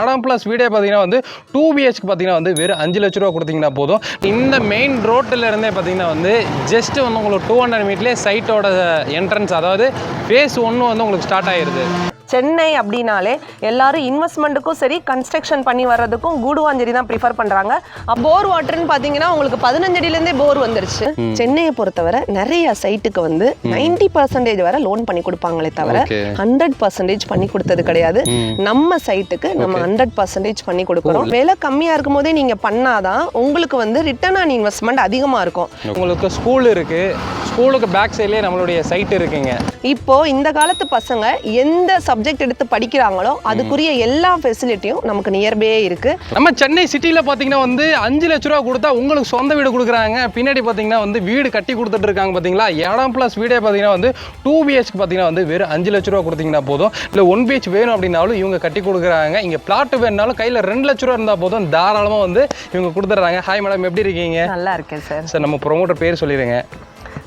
இடம் ப்ளஸ் வீடே பார்த்தீங்கன்னா வந்து டூ பிஹெச்க்கு பார்த்தீங்கன்னா வந்து வெறும் அஞ்சு லட்ச ரூபா கொடுத்தீங்கன்னா போதும். இந்த மெயின் ரோட்டில் இருந்தே பார்த்தீங்கன்னா வந்து ஜஸ்ட் வந்து உங்களுக்கு டூ ஹண்ட்ரட் மீட்லேயே சைட்டோட என்ட்ரன்ஸ் அதாவது ஃபேஸ் ஒன்று வந்து உங்களுக்கு ஸ்டார்ட் ஆகிடுது சென்னை அப்படின்னாலே எல்லாரும் இன்வெஸ்ட்மெண்ட்டுக்கும் சரி கன்ஸ்ட்ரக்ஷன் பண்ணி வர்றதுக்கும் கூடுவாஞ்சேரி தான் ப்ரிஃபர் பண்ணுறாங்க போர் வாட்டர்னு பார்த்தீங்கன்னா உங்களுக்கு பதினஞ்சடியிலேருந்தே போர் வந்துருச்சு. சென்னையை பொறுத்தவரை நிறைய சைட்டுக்கு வந்து நைன்டி பர்சன்டேஜ் வரை லோன் பண்ணி கொடுப்பாங்களே தவிர. ஹண்ட்ரட் பர்சன்டேஜ் பண்ணி கொடுத்தது கிடையாது. நம்ம சைட்டுக்கு நம்ம ஹண்ட்ரட் பர்சன்டேஜ் பண்ணி கொடுக்குறோம். விலை கம்மியாக இருக்கும் போதே நீங்கள் பண்ணாதான் உங்களுக்கு வந்து ரிட்டர்ன் ஆன் இன்வெஸ்ட்மெண்ட் அதிகமாக இருக்கும். உங்களுக்கு ஸ்கூல் இருக்குது ஸ்கூலுக்கு பேக் சைட்லேயே நம்மளுடைய சைட் இருக்குங்க. இப்போ இந்த காலத்து பசங்க எந்த சப்ஜெக்ட் எடுத்து படிக்கிறாங்களோ அதுக்குரிய எல்லா ஃபெசிலிட்டியும் நமக்கு நியர்பே இருக்கு. நம்ம சென்னை சிட்டியில் பார்த்தீங்கன்னா வந்து அஞ்சு லட்ச ரூபா கொடுத்தா உங்களுக்கு சொந்த வீடு கொடுக்குறாங்க. பின்னாடி பார்த்தீங்கன்னா வந்து வீடு கட்டி கொடுத்துட்டு இருக்காங்க பார்த்தீங்களா இடம் ப்ளஸ் வீடே பார்த்தீங்கன்னா வந்து டூ பிஹெச்க்கு பார்த்தீங்கன்னா வந்து வெறும் அஞ்சு லட்ச ரூபா கொடுத்தீங்கன்னா போதும். இல்லை ஒன் பிஹெச் வேணும் அப்படின்னாலும் இவங்க கட்டி கொடுக்குறாங்க. இங்கே பிளாட் வேணுனாலும் கையில் ரெண்டு லட்ச ரூபா இருந்தால் போதும். தாராளமாக வந்து இவங்க கொடுத்துட்றாங்க. ஹாய் மேடம் எப்படி இருக்கீங்க? நல்லா இருக்கேன் சார் சார் நம்ம ப்ரொமோட்டர் பேர் சொல்லிடுங்க.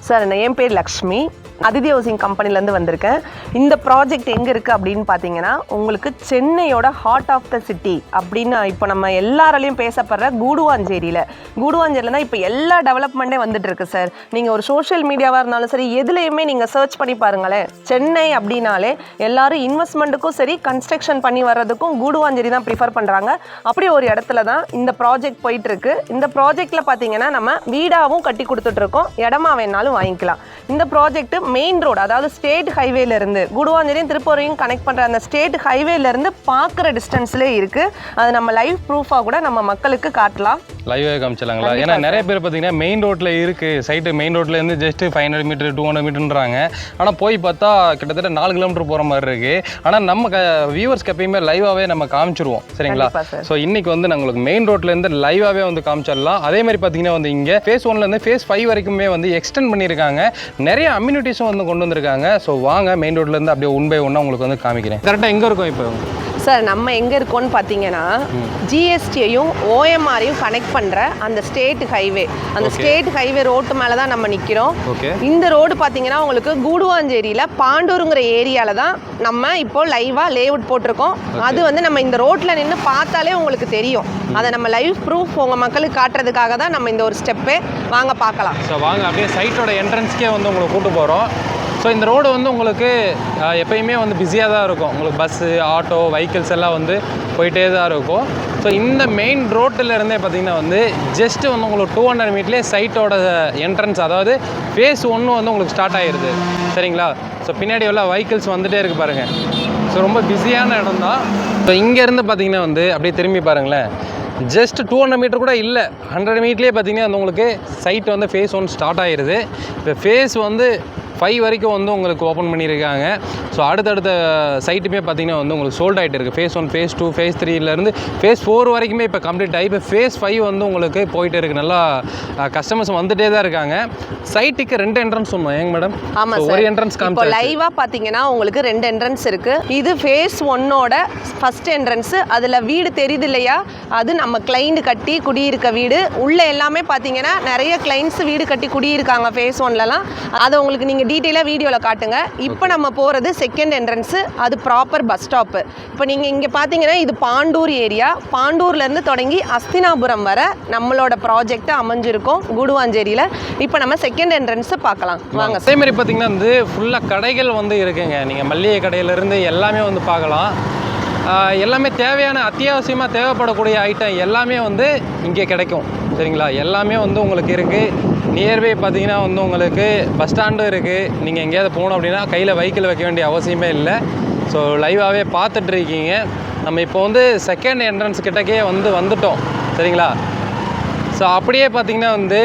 சார் என் பேர் லக்ஷ்மி. அதிதி ஹவுசிங் கம்பெனிலேருந்து வந்திருக்கேன். இந்த ப்ராஜெக்ட் எங்கே இருக்குது அப்படின்னு பார்த்தீங்கன்னா உங்களுக்கு சென்னையோட ஹார்ட் ஆஃப் த சிட்டி அப்படின்னு இப்போ நம்ம எல்லாராலையும் பேசப்படுற கூடுவாஞ்சேரியில். கூடுவாஞ்சேரியில் தான் இப்போ எல்லா டெவலப்மெண்ட்டே வந்துட்டு இருக்கு சார் நீங்கள் ஒரு சோஷியல் மீடியாவாக இருந்தாலும் சரி எதுலேயுமே நீங்கள் சர்ச் பண்ணி பாருங்களேன். சென்னை அப்படின்னாலே எல்லாரும் இன்வெஸ்ட்மெண்ட்டுக்கும் சரி கன்ஸ்ட்ரக்ஷன் பண்ணி வர்றதுக்கும் கூடுவாஞ்சேரி தான் ப்ரிஃபர் பண்ணுறாங்க அப்படி ஒரு இடத்துல தான் இந்த ப்ராஜெக்ட் போயிட்டுருக்கு இந்த ப்ராஜெக்ட்டில் பார்த்தீங்கன்னா நம்ம வீடாகவும் கட்டி கொடுத்துட்ருக்கோம் இடமா வேணாலும் வாங்கிக்கலாம். இந்த ப்ராஜெக்ட் மெயின் ரோடு அதாவது ஸ்டேட் ஹைவேலேருந்து குடுவாஞ்சேரியும் திருப்பூரையும் கனெக்ட் பண்ணுற அந்த ஸ்டேட் ஹைவேலேருந்து பார்க்குற டிஸ்டன்ஸ்லேயே இருக்குது அது நம்ம லைவ் ப்ரூஃபாக கூட நம்ம மக்களுக்கு காட்டலாம். லைவே காமிச்சிடலாங்களா? ஏன்னா நிறைய பேர் பார்த்தீங்கன்னா மெயின் ரோட்டில் இருக்குது சைட்டு மெயின் ரோட்லேருந்து just five hundred metre two hundred மீட்டர்ன்றாங்க ஆனால் போய் பார்த்தா கிட்டத்தட்ட நாலு கிலோமீட்டர் போகிற மாதிரி இருக்குது ஆனால் நம்ம க வியூவர்ஸ்க்கு எப்பயுமே லைவாகவே நம்ம காமிச்சிருவோம். சரிங்களா. ஸோ இன்னைக்கு வந்து நான் உங்களுக்கு மெயின் ரோட்லேருந்து லைவாகவே வந்து காமிச்சிடலாம். அதே மாதிரி பார்த்தீங்கன்னா வந்து இங்கே ஃபேஸ் ஒன்லேருந்து ஃபேஸ் ஃபைவ் வரைக்குமே வந்து எக்ஸ்டெண்ட் பண்ணியிருக்காங்க. நிறைய அம்யூனிட்டிஸும் வந்து கொண்டு வந்திருக்காங்க. ஸோ வாங்க மெயின் ரோட்லேருந்து அப்படியே ஒன் பை ஒன்னாக உங்களுக்கு வந்து காமிக்கிறேன். கரெக்டாக எங்கே இருக்கும் இப்போ? சார் நம்ம எங்கே இருக்கோம்னு பார்த்தீங்கன்னா ஜிஎஸ்டியையும் ஓஎம்ஆரையும் கனெக்ட் பண்ணுற அந்த ஸ்டேட் ஹைவே அந்த ஸ்டேட் ஹைவே ரோட்டு மேலே தான் நம்ம நிற்கிறோம் ஓகே இந்த ரோடு பார்த்தீங்கன்னா உங்களுக்கு கூடுவாஞ்சேரியில் பாண்டூருங்கிற ஏரியாவில் தான் நம்ம இப்போ லைவாக லேஅவுட் போட்டிருக்கோம். அது வந்து நம்ம இந்த ரோட்டில் நின்று பார்த்தாலே உங்களுக்கு தெரியும். அதை நம்ம லைவ் ப்ரூஃப் உங்கள் மக்களுக்கு காட்டுறதுக்காக தான் நம்ம இந்த ஒரு ஸ்டெப்பே வாங்க பார்க்கலாம். ஸோ வாங்க அப்படியே சைட்டோட என்ட்ரன்ஸ்க்கே வந்து உங்களை கூட்டு போகிறோம் ஸோ இந்த ரோடு வந்து உங்களுக்கு எப்பயுமே வந்து பிஸியாக தான் இருக்கும். உங்களுக்கு பஸ்ஸு ஆட்டோ வெஹிக்கிள்ஸ் எல்லாம் வந்து போயிட்டே தான் இருக்கும். ஸோ இந்த மெயின் ரோட்டில் இருந்தே பார்த்தீங்கன்னா வந்து ஜஸ்ட் வந்து உங்களுக்கு டூ ஹண்ட்ரட் மீட்லேயே சைட்டோட என்ட்ரன்ஸ் அதாவது ஃபேஸ் ஒன்று வந்து உங்களுக்கு ஸ்டார்ட் ஆகிடுது சரிங்களா? ஸோ பின்னாடி உள்ள வெஹிக்கிள்ஸ் வந்துட்டே இருக்கு பாருங்கள் ஸோ ரொம்ப பிஸியான இடம் தான். ஸோ இங்கேருந்து பார்த்தீங்கன்னா வந்து அப்படியே திரும்பி பாருங்களேன். ஜஸ்ட் டூ ஹண்ட்ரட் மீட்டர் கூட இல்லை. ஹண்ட்ரட் மீட்லேயே பார்த்தீங்கன்னா வந்து உங்களுக்கு சைட் வந்து ஃபேஸ் ஒன் ஸ்டார்ட் ஆகிடுது இப்போ ஃபேஸ் வந்து ஃபைவ் வரைக்கும் வந்து உங்களுக்கு ஓப்பன் பண்ணியிருக்காங்க. ஸோ அடுத்தடுத்த சைட்டுமே பார்த்தீங்கன்னா வந்து உங்களுக்கு சோல்ட் ஆகிட்டு இருக்குது phase one phase two phase த்ரீலேருந்து phase four வரைக்குமே இப்போ கம்ப்ளீட் ஆகி இப்போ ஃபேஸ் ஃபைவ் வந்து உங்களுக்கு போயிட்டே இருக்குது நல்லா கஸ்டமர்ஸ் வந்துட்டே தான் இருக்காங்க. சைட்டுக்கு ரெண்டு என்ட்ரன்ஸ் சொன்னோம் ஏங்க மேடம் ஆமாம் ஒரு என்ட்ரன்ஸ் இப்போ லைவாக பார்த்தீங்கன்னா உங்களுக்கு ரெண்டு என்ட்ரன்ஸ் இருக்கு. இது ஃபேஸ் ஒன்னோட ஃபர்ஸ்ட் என்ட்ரன்ஸ் அதில் வீடு தெரியுது இல்லையா? அது நம்ம கிளைண்ட் கட்டி குடியிருக்க வீடு. உள்ள எல்லாமே பார்த்தீங்கன்னா நிறைய கிளைண்ட்ஸ் வீடு கட்டி குடியிருக்காங்க ஃபேஸ் ஒன்லலாம் அதை உங்களுக்கு நீங்கள் டீட்டெயிலாக வீடியோவில் காட்டுங்க. இப்போ நம்ம போகிறது செகண்ட் என்ட்ரன்ஸு அது ப்ராப்பர் பஸ் ஸ்டாப்பு இப்போ நீங்கள் இங்கே பார்த்தீங்கன்னா இது பாண்டூர் ஏரியா. பாண்டூர்லேருந்து தொடங்கி அஸ்தினாபுரம் வரை நம்மளோட ப்ராஜெக்ட் அமைஞ்சிருக்கும் கூடுவாஞ்சேரியில். இப்போ நம்ம செகண்ட் என்ட்ரன்ஸு பார்க்கலாம். வாங்க. அதே மாதிரி பார்த்தீங்கன்னா வந்து ஃபுல்லாக கடைகள் வந்து இருக்குங்க. நீங்கள் மல்லிகை கடையிலேருந்து எல்லாமே வந்து பார்க்கலாம். எல்லாமே தேவையான அத்தியாவசியமாக தேவைப்படக்கூடிய ஐட்டம் எல்லாமே வந்து இங்கே கிடைக்கும். சரிங்களா? எல்லாமே வந்து உங்களுக்கு இருக்குது நியர்பை பார்த்தீங்கன்னா வந்து உங்களுக்கு பஸ் ஸ்டாண்டும் இருக்குது நீங்கள் எங்கேயாவது போகணும் அப்படின்னா கையில் வைக்கிள் வைக்க வேண்டிய அவசியமே இல்லை. ஸோ லைவாகவே பார்த்துட்ருக்கீங்க நம்ம இப்போ வந்து செகண்ட் என்ட்ரன்ஸ் கிட்டக்கே வந்து வந்துட்டோம். சரிங்களா? ஸோ அப்படியே பார்த்தீங்கன்னா வந்து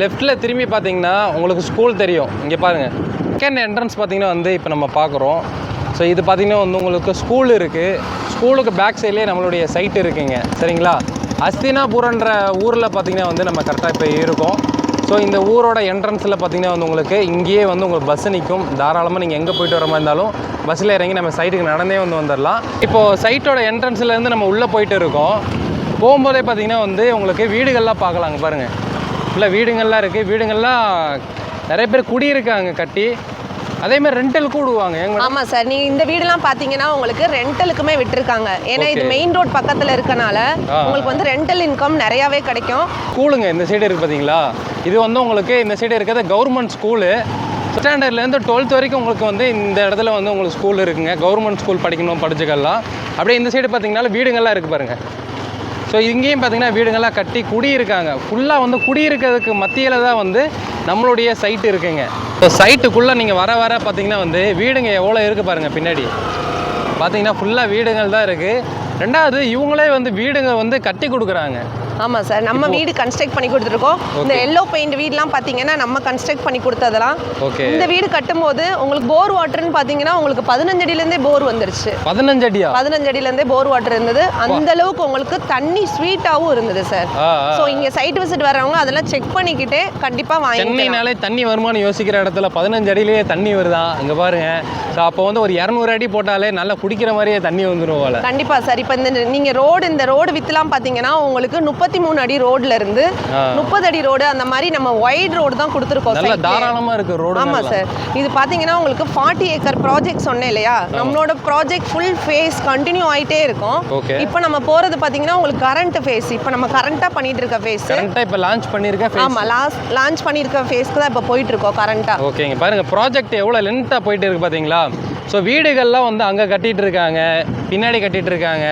லெஃப்ட்டில் திரும்பி பார்த்தீங்கன்னா உங்களுக்கு ஸ்கூல் தெரியும். இங்கே பாருங்கள் செகண்ட் என்ட்ரன்ஸ் பார்த்தீங்கன்னா வந்து இப்போ நம்ம பார்க்குறோம். ஸோ இது பார்த்தீங்கன்னா வந்து உங்களுக்கு ஸ்கூல் இருக்குது ஸ்கூலுக்கு பேக் சைட்லேயே நம்மளுடைய சைட் இருக்குங்க. சரிங்களா? அஸ்தினாபுரன்ற ஊரில் பார்த்தீங்கன்னா வந்து நம்ம கரெக்டாக இப்போ இருக்கோம். ஸோ இந்த ஊரோட என்ட்ரன்ஸில் பார்த்தீங்கன்னா வந்து உங்களுக்கு இங்கேயே வந்து உங்களுக்கு பஸ் நிற்கும் தாராளமாக நீங்கள் எங்கே போயிட்டு வர மாதிரி இருந்தாலும் பஸ்ஸில் இறங்கி நம்ம சைட்டுக்கு நடந்தே வந்து வந்துடலாம் இப்போது சைட்டோட என்ட்ரன்ஸ்லேருந்து நம்ம உள்ளே போயிட்டு இருக்கோம். போகும்போதே பார்த்தீங்கன்னா வந்து உங்களுக்கு வீடுகள்லாம் பார்க்கலாங்க பாருங்கள் இல்லை வீடுங்கள்லாம் இருக்குது வீடுங்கள்லாம் நிறைய பேர் குடியிருக்காங்க கட்டி. அதே மாதிரி ரெண்டலுக்கும் விடுவாங்க. ஏங்க மேடம் ஆமா சார். நீங்க இந்த வீடெல்லாம் பாத்தீங்கன்னா உங்களுக்கு ரெண்டலுக்குமே விட்டுருக்காங்க. ஏன்னா இது. மெயின் ரோட் பக்கத்துல இருக்கனால. உங்களுக்கு வந்து ரெண்டல் இன்கம் நிறையவே கிடைக்கும். ஸ்கூலுங்க இந்த சைடு இருக்குது பார்த்தீங்களா இது வந்து உங்களுக்கு இந்த சைடு இருக்கிறது கவர்மெண்ட் ஸ்கூலு ஸ்டாண்டர்ட்லேருந்து டுவெல்த் வரைக்கும் உங்களுக்கு வந்து இந்த இடத்துல வந்து உங்களுக்கு ஸ்கூல் இருக்குங்க. கவர்மெண்ட் ஸ்கூல் படிக்கணும் படிச்சுக்கலாம். அப்படியே இந்த சைடு பார்த்தீங்கன்னா வீடுங்கள்லாம் இருக்குது பாருங்கள் ஸோ இங்கேயும் பார்த்தீங்கன்னா வீடுங்கள்லாம் கட்டி குடியிருக்காங்க. ஃபுல்லாக வந்து குடியிருக்கிறதுக்கு மத்தியில் தான் வந்து நம்மளுடைய சைட்டு இருக்குங்க. ஸோ சைட்டுக்குள்ளே நீங்கள் வர வர பார்த்தீங்கன்னா வந்து வீடுங்க எவ்வளோ இருக்குது பாருங்கள் பின்னாடி. பார்த்தீங்கன்னா ஃபுல்லாக வீடுகள் தான் இருக்குது ரெண்டாவது இவங்களே வந்து வீடுங்க வந்து கட்டி கொடுக்குறாங்க. ஆமா சார் நம்ம வீடு கன்ஸ்ட்ரக்ட் பண்ணி கொடுத்துருக்கோம். இந்த எல்லோ பெயிண்ட் வீடுலாம் பாத்தீங்கன்னா நம்ம கன்ஸ்ட்ரக்ட் பண்ணி கொடுத்ததெல்லாம் ஓகே. இந்த வீடு கட்டும்போது உங்களுக்கு போர் வாட்டர்னு பாத்தீங்கன்னா உங்களுக்கு பதினஞ்சு அடியிலேருந்தே போர் வந்துருச்சு. பதினஞ்சு அடியா? பதினஞ்சு அடியிலேருந்தே போர் வாட்டர் இருந்தது. அந்த அளவுக்கு உங்களுக்கு தண்ணி ஸ்வீட்டாகவும் இருந்தது சார். ஸோ இங்க சைட் விசிட் வரவங்க அதெல்லாம் செக் பண்ணிக்கிட்டே கண்டிப்பா வாங்கிக்கலாம். சென்னைனாலே தண்ணி வருமானு யோசிக்கிற இடத்துல பதினஞ்சு அடியிலேயே தண்ணி வருதான் அங்கே பாருங்க. ஸோ அப்போ வந்து ஒரு இரநூறு அடி போட்டாலே நல்லா குடிக்கிற மாதிரியே தண்ணி வந்துடும் போல. கண்டிப்பா சார். இப்போ இந்த நீங்க ரோடு இந்த ரோடு வித்துலாம் பாத்தீங்கன்னா உங்களுக்கு முப்பத்தி மூணு அடி ரோட்ல இருந்து. முப்பது அடி ரோடு அந்த மாதிரி நம்ம வைட் ரோடு தான் கொடுத்துருக்கோம் நல்ல. தாராளமாக இருக்கு ரோடு ஆமா சார் இது பாத்தீங்கன்னா உங்களுக்கு ஃபார்ட்டி ஏக்கர் ப்ராஜெக்ட் சொன்னேன் இல்லையா? நம்மளோட ப்ராஜெக்ட் ஃபுல் ஃபேஸ் கண்டினியூ ஆயிட்டே இருக்கும். இப்போ நம்ம போறது பாத்தீங்கன்னா உங்களுக்கு கரண்ட் ஃபேஸ் இப்போ நம்ம கரண்டா பண்ணிட்டு இருக்க ஃபேஸ் கரண்ட்டாக இப்போ லான்ச் பண்ணியிருக்கேன் ஆமா லாஸ்ட் லான்ச் பண்ணியிருக்க ஃபேஸ்க்கு தான் இப்போ போயிட்டு இருக்கோம் கரண்டா ஓகேங்க பாருங்க ப்ராஜெக்ட் எவ்வளோ லென்த்தாக போயிட்டு இருக்கு பார்த்தீங்களா ஸோ வீடுகள்லாம் வந்து அங்கே கட்டிட்டு இருக்காங்க பின்னாடி கட்டிட்டு இருக்காங்க.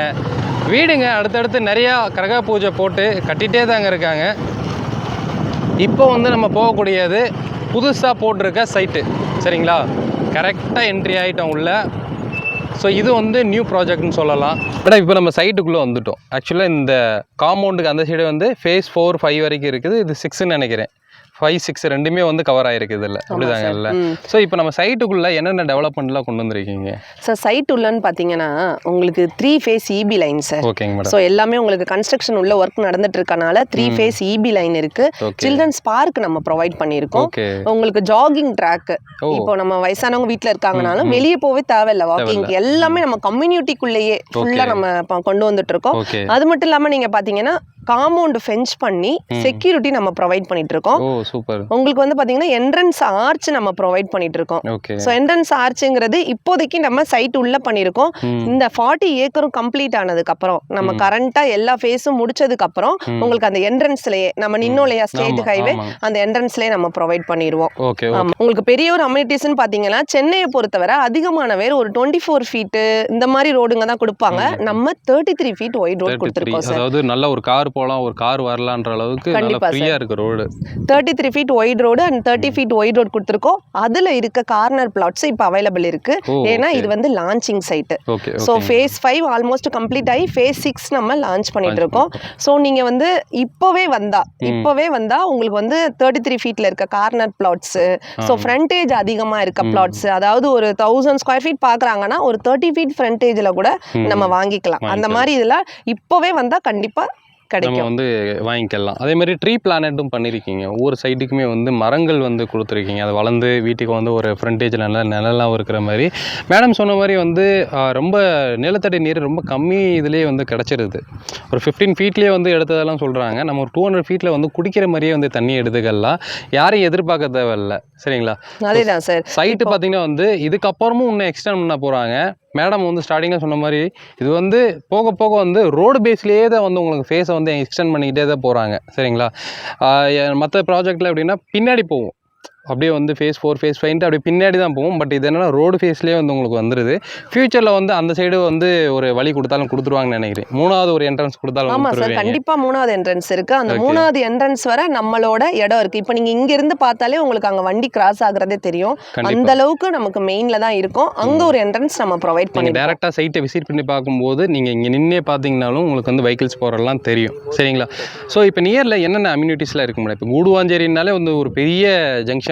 வீடுங்க அடுத்தடுத்து நிறையா கரகா பூஜை போட்டு கட்டிகிட்டே தாங்க இருக்காங்க. இப்போ வந்து நம்ம போகக்கூடியது புதுசாக போட்டிருக்க சைட்டு சரிங்களா? கரெக்டாக என்ட்ரி ஆகிட்டோம் உள்ள. ஸோ இது வந்து நியூ ப்ராஜெக்ட்னு சொல்லலாம். மேடம் இப்போ நம்ம சைட்டுக்குள்ளே வந்துட்டோம். ஆக்சுவலாக இந்த காம்பவுண்டுக்கு அந்த சைடு வந்து ஃபேஸ் ஃபோர் ஃபைவ் வரைக்கும் இருக்குது. இது சிக்ஸ்ன்னு நினைக்கிறேன். ஃபைவ் சிக்ஸ் ரெண்டுமே வந்து கவர் ஆகிருக்கு இதில் அப்படிதாங்க இல்லை ஸோ இப்போ நம்ம சைட்டுக்குள்ளே என்னென்ன டெவலப்மெண்ட்லாம் கொண்டு வந்திருக்கீங்க? சார் சைட் உள்ளன்னு பார்த்தீங்கன்னா உங்களுக்கு three phase EB line sir ஓகேங்க மேடம் ஸோ எல்லாமே உங்களுக்கு கன்ஸ்ட்ரக்ஷன் உள்ள ஒர்க் நடந்துட்டு இருக்கனால த்ரீ ஃபேஸ் இபி லைன் இருக்கு. சில்ட்ரன்ஸ் பார்க் நம்ம ப்ரொவைட் பண்ணியிருக்கோம். உங்களுக்கு ஜாகிங் ட்ராக். இப்போ நம்ம வயசானவங்க வீட்ல இருக்காங்கனாலும் வெளியே போவே தேவையில்ல. வாக்கிங் எல்லாமே நம்ம கம்யூனிட்டிக்குள்ளேயே ஃபுல்லா நம்ம கொண்டு வந்துட்டு இருக்கோம். அது மட்டும் இல்லாம நீங்க பாத்தீங்கன்னா காம்பவுண்ட் ஃபென்ச் பண்ணி செக்யூரிட்டி நம்ம ப்ரொவைட் பண்ணிட்டு இருக்கோம் ஓ சூப்பர். உங்களுக்கு வந்து பாத்தீங்கன்னா என்ட்ரன்ஸ் ஆர்ச் நம்ம ப்ரொவைட் பண்ணிட்டு இருக்கோம் ஓகே ஸோ என்ட்ரன்ஸ் ஆர்ச்சுங்கிறது இப்போதைக்கு நம்ம சைட் உள்ள பண்ணியிருக்கோம். இந்த ஃபார்ட்டி ஏக்கரும் கம்ப்ளீட் ஆனதுக்கு அப்புறம் நம்ம கரண்டா எல்லா ஃபேஸும் முடிச்சதுக்கு அப்புறம் உங்களுக்கு அந்த என்ட்ரன்ஸ்லயே நம்ம நின்னோம் இல்லையா ஸ்டேட் ஹைவே. அந்த என்ட்ரன்ஸ்லயே நம்ம ப்ரொவைட் பண்ணிடுவோம் உங்களுக்கு பெரிய ஒரு அம்யூனிட்டிஸ்னு பாத்தீங்கன்னா சென்னையை பொறுத்தவரை அதிகமான பேர் ஒரு டுவெண்ட்டி ஃபோர் ஃபீட்டு இந்த மாதிரி ரோடுங்க தான் கொடுப்பாங்க. நம்ம thirty three feet wide road கொடுத்துருக்கோம் சார் அதாவது நல்ல ஒரு கார் போகலாம் ஒரு கார் வரலான்ற அளவுக்கு நல்லா ஃப்ரீயாக இருக்கு road thirty three feet wide road and thirty feet wide road கொடுத்துருக்கோம். அதுல இருக்க கார்னர் பிளாட்ஸ் இப்போ அவைலபிள் இருக்கு. ஓ, ஏன்னா. இது வந்து launching site so phase five almost complete ஆகி ஃபேஸ் சிக்ஸ் நம்ம லான்ச் பண்ணிட்டு இருக்கோம் ஸோ நீங்க வந்து இப்போவே வந்தா இப்போவே வந்தா உங்களுக்கு வந்து தேர்ட்டி த்ரீ ஃபீட்ல இருக்க கார்னர் பிளாட்ஸ் ஸோ ஃப்ரண்டேஜ் அதிகமா இருக்க பிளாட்ஸ் அதாவது ஒரு தௌசண்ட் ஸ்கொயர் ஃபீட் பாக்குறாங்கன்னா ஒரு தேர்ட்டி ஃபீட் ஃப்ரண்டேஜ்ல கூட நம்ம வாங்கிக்கலாம். அந்த மாதிரி இதுல இப்போவே வந்தா கண்டிப்பா நம்ம வந்து வாங்கிக்கலாம். அதே மாதிரி ட்ரீ பிளானட்டும் பண்ணியிருக்கீங்க ஒவ்வொரு சைட்டுக்குமே வந்து மரங்கள் வந்து கொடுத்துருக்கீங்க. அது வளர்ந்து வீட்டுக்கு வந்து ஒரு ஃப்ரண்டேஜ் நல்ல நிழலாம் இருக்கிற மாதிரி. மேடம் சொன்ன மாதிரி வந்து ரொம்ப நிலத்தடி நீர் ரொம்ப கம்மி இதுலேயே வந்து கிடச்சிருது. ஒரு ஃபிஃப்டீன் ஃபீட்லேயே வந்து எடுத்ததெல்லாம் சொல்கிறாங்க நம்ம ஒரு டூ ஹண்ட்ரட் ஃபீட்டில் வந்து குடிக்கிற மாதிரியே வந்து தண்ணி எடுத்துக்கலாம். யாரையும் எதிர்பார்க்க தேவையில்ல. சரிங்களா? அதேதான் சார் சைட்டு பார்த்தீங்கன்னா வந்து இதுக்கப்புறமும் இன்னும் எக்ஸ்டெண்ட் பண்ண போகிறாங்க மேடம் வந்து ஸ்டார்டிங்கில் சொன்ன மாதிரி இது வந்து போக போக வந்து ரோடு பேஸ்லேயே தான் வந்து உங்களுக்கு ஃபேஸை வந்து எக்ஸ்டெண்ட் பண்ணிக்கிட்டே தான் போகிறாங்க சரிங்களா? மற்ற ப்ராஜெக்ட்டில் எப்படின்னா பின்னாடி போகும். அப்படியே வந்து ஃபேஸ் ஃபோர் ஃபேஸ் ஃபைன்ட்டு அப்படியே பின்னாடி தான் போகும். பட் இது என்னன்னா ரோடு ஃபேஸ்லேயே வந்து உங்களுக்கு வந்துடுது ஃப்யூச்சரில் வந்து அந்த சைடு வந்து ஒரு வழி கொடுத்தாலும் கொடுத்துருவாங்கன்னு நினைக்கிறேன். மூணாவது ஒரு என்ட்ரன்ஸ் கொடுத்தாலும் ஆமா சார் கொடுத்துருவீங்க. கண்டிப்பா மூணாவது என்ட்ரன்ஸ் இருக்கு. அந்த. மூணாவது என்ட்ரன்ஸ் வர நம்மளோட இடம் இருக்கு. இப்போ நீங்க இங்க இருந்து பார்த்தாலே உங்களுக்கு அங்க வண்டி கிராஸ் ஆகுறதே தெரியும். அந்த அளவுக்கு நமக்கு மெயின்ல தான் இருக்கும். அங்க ஒரு என்ட்ரன்ஸ் நம்ம ப்ரொவைட் நீங்கள் பண்ணிருக்கோம். டேரெக்டாக சைட்டை விசிட் பண்ணி பார்க்கும்போது நீங்கள் இங்கே நின்னே பார்த்தீங்கனாலும் உங்களுக்கு வந்து வெஹிக்கிள்ஸ் போகிறதெல்லாம் தெரியும். சரிங்களா? ஸோ இப்போ நியரில் என்னென்ன அம்யூனிட்டிஸ்லாம் இருக்கு மேடம்? இப்போ கூடுவாஞ்சேரினாலே வந்து ஒரு பெரிய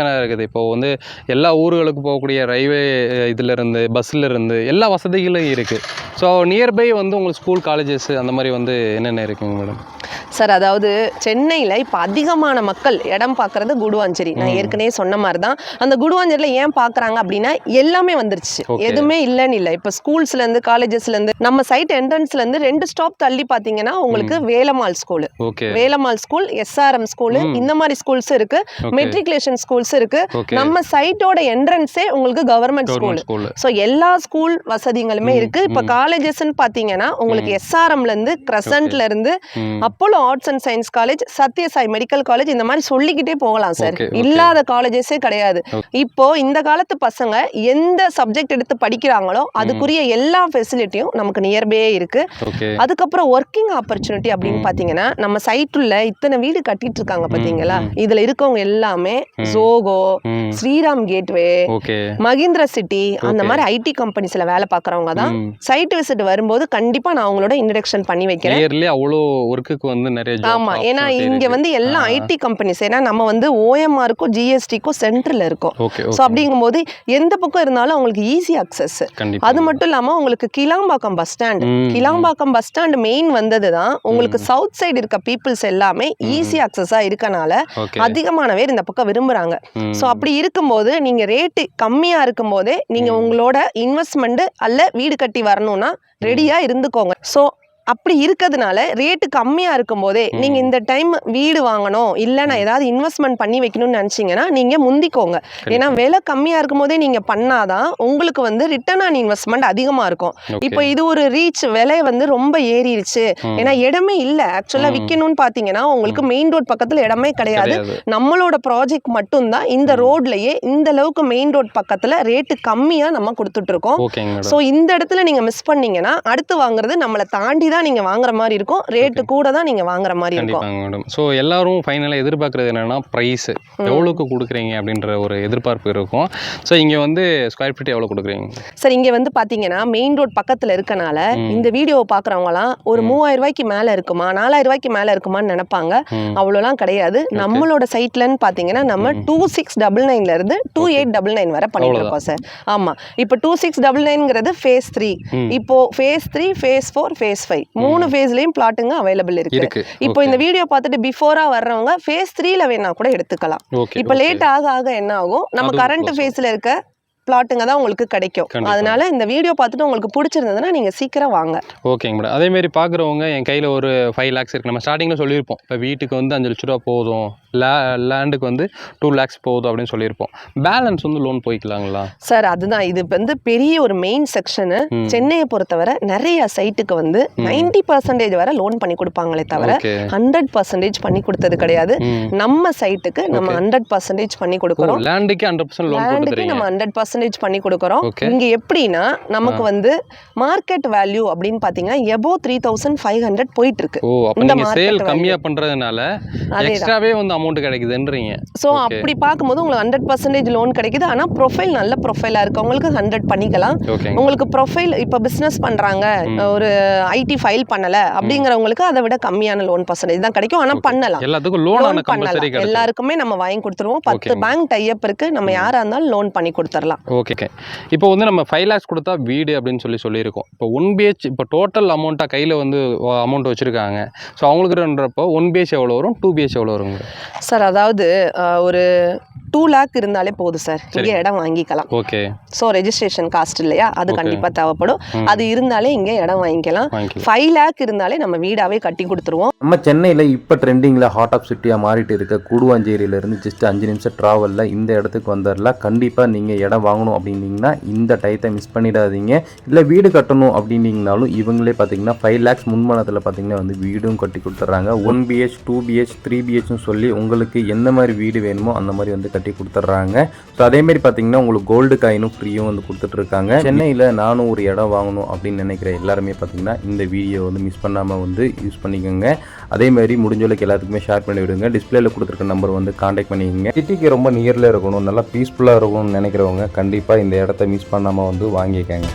ஜங்ஷனாக இருக்குது. இப்போ வந்து எல்லா ஊர்களுக்கு போகக்கூடிய ரயில்வே இதிலிருந்து பஸ்ஸில் இருந்து எல்லா வசதிகளும் இருக்குது ஸோ நியர்பை வந்து உங்களுக்கு ஸ்கூல் காலேஜஸ் அந்த மாதிரி வந்து என்னென்ன இருக்குங்க மேடம் சார் அதாவது சென்னையில் இப்போ அதிகமான மக்கள் இடம் பார்க்குறது குடுவாஞ்சேரி. நான் ஏற்கனவே சொன்ன மாதிரி தான் அந்த குடுவாஞ்சேரியில் ஏன் பார்க்குறாங்க அப்படின்னா எல்லாமே வந்துருச்சு. எதுவுமே இல்லைன்னு இல்லை. இப்போ ஸ்கூல்ஸ்லேருந்து காலேஜஸ்லேருந்து நம்ம சைட் என்ட்ரன்ஸ்லேருந்து ரெண்டு ஸ்டாப் தள்ளி பார்த்தீங்கன்னா உங்களுக்கு Velammal school Velammal school SRM school இந்த மாதிரி ஸ்கூல்ஸ் இருக்கு. மெட்ரிகுலேஷன் ஸ்கூல்ஸ் இருக்கு. நம்ம சைட்டோட என்ட்ரன்ஸே உங்களுக்கு கவர்மெண்ட் ஸ்கூல் ஸோ எல்லா ஸ்கூல் வசதிகளுமே இருக்கு. இப்போ காலேஜஸ்ன்னு பார்த்தீங்கன்னா உங்களுக்கு எஸ்ஆர்எம்ல இருந்து கிரசன்ட்ல இருந்து ம். Apollo arts and science college Sathya Sai medical college இந்த மாதிரி சொல்லிக்கிட்டே போகலாம் சார். இல்லாத காலேஜஸே கிடையாது. இப்போ இந்த காலத்து பசங்க எந்த சப்ஜெக்ட் எடுத்து படிக்கிறாங்களோ அதுக்குரிய எல்லா ஃபெசிலிட்டியும் நமக்கு நியர்பே இருக்கு. அதுக்கப்புறம் ஒர்க்கிங் ஆப்பர்ச்சுனிட்டி அப்படின்னு பாத்தீங்கன்னா நம்ம சைட்டுல இத்தனை வீடு கட்டிட்டு இருக்காங்க பாத்தீங்களா? இதுல இருக்கவங்க எல்லாமே Joko Sriram gateway Mahindra city அந்த மாதிரி ஐடி கம்பெனிஸ்ல வேலை பார்க்கறவங்க தான். சைட் விசிட் வரும்போது கண்டிப்பா நான் அவங்களோட இன்ட்ரடக்ஷன் பண்ணி வைக்கிறேன். அவ்வளோ ஒர்க்குக்கு வந்து நிறைய job ஆமா. ஏன்னா இங்க. வந்து எல்லாம் ஐடி கம்பெனிஸ் ஏன்னா நம்ம வந்து ஓஎம்ஆருக்கும் ஜிஎஸ்டிக்கும் சென்டர்ல இருக்கோம். ஸோ அப்படிங்கும்போது எந்த பக்கம் இருந்தாலும் அவங்களுக்கு ஈஸி அக்சஸ் அது மட்டும் இல்லாம உங்களுக்கு Kilambakkam bus stand Kilambakkam bus stand main வந்தது தான். உங்களுக்கு சவுத் சைடு இருக்க பீப்புள்ஸ் எல்லாமே ஈஸி அக்சஸா இருக்கனால அதிகமான பேர் இந்த பக்கம் விரும்புறாங்க. ஸோ அப்படி இருக்கும்போது நீங்க ரேட்டு கம்மியா இருக்கும்போதே நீங்க உங்களோட இன்வெஸ்ட்மெண்ட் அல்ல வீடு கட்டி வரணும்னா ரெடியா இருந்துக்கோங்க. ஸோ அப்படி இருக்கிறதுனால ரேட்டு கம்மியா இருக்கும்போதே நீங்க இந்த டைம் வீடு வாங்கணும் இல்ல நான் ஏதாவது இன்வெஸ்ட்மெண்ட் பண்ணி வைக்கணும்னு நினைச்சீங்கன்னா நீங்க முந்திக்கோங்க. ஏன்னா விலை கம்மியா இருக்கும்போதே நீங்க பண்ணாதான் உங்களுக்கு வந்து ரிட்டர்ன் ஆன் இன்வெஸ்ட்மெண்ட் அதிகமா இருக்கும். இப்போ இது ஒரு ரீச் விலை வந்து ரொம்ப ஏறிடுச்சு. ஏன்னா இடமே இல்ல. ஆக்சுவலா விற்கணும்னு பாத்தீங்கன்னா உங்களுக்கு மெயின் ரோட் பக்கத்துல இடமே கிடையாது. நம்மளோட ப்ராஜெக்ட் மட்டும்தான் இந்த ரோட்லயே இந்த அளவுக்கு மெயின் ரோட் பக்கத்துல ரேட்டு கம்மியா நம்ம இருக்கோம். மேடம் ஸோ இந்த இடத்துல நீங்க மிஸ் பண்ணீங்கன்னா அடுத்து வாங்குறது நம்மளை தாண்டி தான் நீங்க வாங்குற மாதிரி இருக்கும். ரேட்டு கூட தான் நீங்க வாங்குற மாதிரி இருக்கும். மேடம் ஸோ எல்லாரும் ஃபைனலாக எதிர்பார்க்குறது என்னன்னா ப்ரைஸ் எவ்வளோக்கு கொடுக்குறீங்க அப்படின்ற ஒரு எதிர்பார்ப்பு இருக்கும். ஸோ இங்கே வந்து ஸ்கொயர் ஃபீட் எவ்வளோ கொடுக்குறீங்க? சார் இங்க வந்து பாத்தீங்கன்னா மெயின் ரோட் பக்கத்துல இருக்கனால இந்த வீடியோவை பாக்குறவங்கலாம் ஒரு மூவாயிரம் ரூபாய்க்கு மேல இருக்குமா நாலாயிரம் ரூபாய்க்கு மேல இருக்குமான்னு நினைப்பாங்க. அவ்வளோலாம் கிடையாது. நம்மளோட சைட்லன்னு பாத்தீங்கன்னா நம்ம டூ சிக்ஸ் டபுள் நைன்ல இருந்து டூ எயிட் டபுள் நைன் வரை பண்ணிட்டு இருக்கோம் சார் ஆமா. இப்போ டூ சிக்ஸ் டபுள் நைன்ங்கிறது ஃபேஸ் த்ரீ இப்போ phase three phase four phase five மூணு ஃபேஸ்லயும் பிளாட்டுங்க அவைலபிள் இருக்கு. இப்போ இந்த வீடியோ பார்த்துட்டு பிஃபோரா வர்றவங்க ஃபேஸ் த்ரீல வேணா கூட எடுத்துக்கலாம். இப்போ லேட் ஆக ஆக என்ன ஆகும்? நம்ம கரண்ட் ஃபேஸ்ல இருக்க பிளாட்டுங்க தான் உங்களுக்கு கிடைக்கும். அதனால இந்த வீடியோ பார்த்துட்டு உங்களுக்கு பிடிச்சிருந்ததுன்னா நீங்க சீக்கிரம் வாங்க. ஓகேங்க மேடம் அதேமாரி பார்க்குறவங்க என் கையில் ஒரு ஃபைவ் லேக்ஸ் இருக்குது நம்ம ஸ்டார்டிங்கில் சொல்லியிருப்போம். இப்போ வீட்டுக்கு வந்து அஞ்சு லட்ச ரூபா போதும். லே லேண்டுக்கு வந்து டூ லேக்ஸ் போதும் அப்படின்னு சொல்லியிருப்போம். பேலன்ஸ் வந்து லோன் போய்க்கலாங்களா? சார் அதுதான். இது வந்து பெரிய ஒரு மெயின் செக்ஷனு. சென்னையை பொறுத்தவரை நிறைய சைட்டுக்கு வந்து நைன்டி பர்சன்டேஜ் வரை லோன் பண்ணி கொடுப்பாங்களே தவிர ஹண்ட்ரட் பர்சன்டேஜ் பண்ணி கொடுத்தது கிடையாது. நம்ம சைட்டுக்கு நம்ம ஹண்ட்ரட் பர்சன்டேஜ் பண்ணி கொடுக்குறோம். லேண்டுக்கு ஹண்ட்ரட் பர்சன்ட் லோன் லேண்டுக்கு நம்ம ஹண்ட்ரட் பர்சன்டேஜ் பண்ணி கொடுக்குறோம். இங்க எப்படின்னா நமக்கு வந்து மார்க்கெட் வேல்யூ அப்படின்னு பாத்தீங்கன்னா எபோ த்ரீ தௌசண்ட் ஃபைவ் ஹண்ட்ரட் போயிட்டு இருக்கு ஓ அப்போ இந்த சேல். கம்மியாக பண்ணுறதுனால. எக்ஸ்ட்ராவே வந்து அமௌண்ட் கிடைக்குதுன்றீங்க. ஸோ அப்படி பார்க்கும்போது உங்களுக்கு ஹண்ட்ரட் பர்சன்டேஜ் லோன் கிடைக்குது. ஆனால் ப்ரொஃபைல் நல்ல ப்ரொஃபைலாக இருக்கவங்களுக்கு ஹண்ட்ரட் பண்ணிக்கலாம். உங்களுக்கு ப்ரொஃபைல் இப்போ பிஸ்னஸ் பண்ணுறாங்க ஒரு ஐடி ஃபைல் பண்ணலை அப்படிங்கிறவங்களுக்கு அதை விட கம்மியான லோன் பர்சன்டேஜ் தான் கிடைக்கும். ஆனால் பண்ணலாம். எல்லாத்துக்கும் லோன் பண்ணலாம். எல்லாருக்குமே நம்ம வாங்கி கொடுத்துருவோம். பத்து. பேங்க் டைப் இருக்கு. நம்ம யாரா இருந்தாலும் லோன் பண்ணி கொடுத்துடலாம் ஓகே இப்போ வந்து நம்ம ஃபைவ் லேக்ஸ் கொடுத்தா வீடு அப்படின்னு சொல்லி சொல்லியிருக்கோம். இப்போ ஒன் பிஹெச் இப்போ டோட்டல் அமௌண்ட்டாக கையில் வந்து அமௌண்ட் வச்சுருக்காங்க. ஸோ அவங்களுக்குன்றப்போ ஒன் பிஹெச் எவ்வளோ வரும்? டூ பிஹெச் எவ்வளோ வருங்க? சார் அதாவது ஒரு டூ லேக் இருந்தாலே போதும் சார். இங்கே இடம் வாங்கிக்கலாம். ஓகே ஸோ ரெஜிஸ்ட்ரேஷன் காஸ்ட் இல்லையா? அது. கண்டிப்பாக தேவைப்படும். அது இருந்தாலே இங்கே இடம் வாங்கிக்கலாம். ஃபைவ் லேக் இருந்தாலே நம்ம வீடாவே கட்டி கொடுத்துருவோம். நம்ம சென்னையில் இப்போ ட்ரெண்டிங்கில் ஹாட் ஆஃப் சிட்டியாக மாறிட்டு இருக்க. கூடுவாஞ்சேரியிலேருந்து ஜஸ்ட் அஞ்சு நிமிஷம் ட்ராவலில் இந்த இடத்துக்கு வந்துடலாம் கண்டிப்பாக நீங்கள் இடம் வாங்கணும் அப்படின்னிங்கன்னா இந்த டயத்தை மிஸ் பண்ணிடாதீங்க. இல்லை வீடு கட்டணும் அப்படின்னிங்கனாலும் இவங்களே பார்த்தீங்கன்னா ஃபைவ் லேக்ஸ் முன்மனத்தில் பார்த்தீங்கன்னா வந்து வீடும் கட்டி கொடுத்துட்றாங்க. One BHK two BHK three பிஹெச்னு சொல்லி உங்களுக்கு எந்த மாதிரி வீடு வேணுமோ அந்த மாதிரி வந்து கட்டி கொடுத்துட்றாங்க. ஸோ அதேமாரி பார்த்தீங்கன்னா உங்களுக்கு கோல்டு காயினும் ஃப்ரீயும் வந்து கொடுத்துட்ருக்காங்க. சென்னையில் நானும் ஒரு இடம் வாங்கணும் அப்படின்னு நினைக்கிற எல்லாருமே பார்த்தீங்கன்னா இந்த வீடியோ வந்து மிஸ் பண்ணாமல் வந்து யூஸ் பண்ணிக்கோங்க. அதே மாதிரி எல்லாத்துக்குமே ஷேர் பண்ணி விடுங்க. டிஸ்பிளேல கொடுத்துருக்க நம்பர் வந்து காண்டாக்ட் பண்ணிக்கோங்க. சிட்டிக்கு ரொம்ப நியரில் இருக்கணும். நல்லா பீஸ்ஃபுல்லாக இருக்கணும்னு நினைக்கிறவங்க கண்டிப்பாக இந்த இடத்த மிஸ் பண்ணாமல் வந்து வாங்கிக்கங்க.